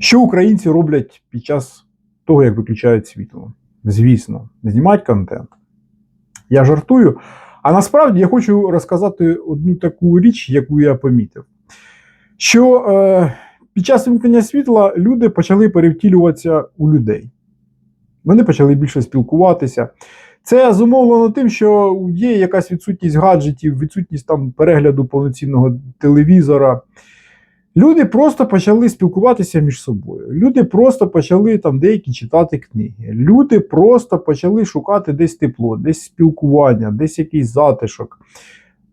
Що українці роблять під час того, як виключають світло? Звісно, знімають контент. Я жартую. А насправді я хочу розказати одну таку річ, яку я помітив. Що е, під час вимкнення світла люди почали перевтілюватися у людей. Вони почали більше спілкуватися. Це зумовлено тим, що є якась відсутність гаджетів, відсутність там перегляду повноцінного телевізора. Люди просто почали спілкуватися між собою. Люди просто почали там деякі читати книги. Люди просто почали шукати десь тепло, десь спілкування, десь якийсь затишок.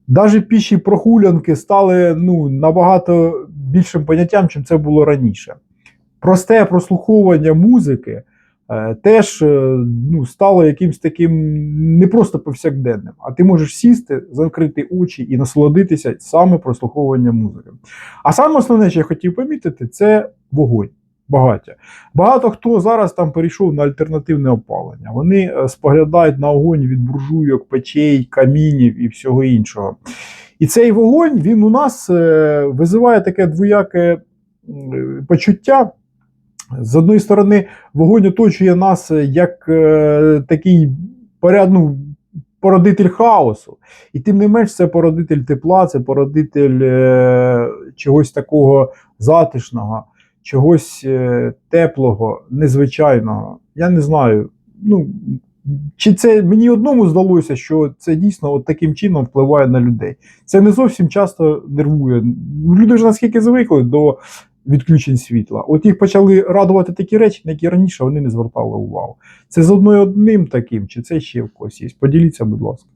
Навіть піші прогулянки стали ну, набагато більшим поняттям, чим це було раніше. Просте прослуховування музики теж е, ну, стало якимось таким не просто повсякденним, а ти можеш сісти, закрити очі і насолодитися саме прослуховуванням музики. А саме основне, що я хотів помітити, це вогонь. Багаття. Багато хто зараз там перейшов на альтернативне опалення. Вони е, споглядають на огонь від буржуйок, печей, камінів і всього іншого. І цей вогонь він у нас е, визиває таке двояке почуття. З одної сторони, вогонь оточує нас як е, такий поряд, ну, породитель хаосу. І тим не менш, це породитель тепла, це породитель е, чогось такого затишного, чогось е, теплого, незвичайного. Я не знаю. Ну, чи це мені одному здалося, що це дійсно от таким чином впливає на людей. Це не зовсім часто нервує. Люди вже наскільки звикли до відключень світла. От їх почали радувати такі речі, на які раніше вони не звертали увагу. Це з одною одним таким, чи це ще в когось є? Поділіться, будь ласка.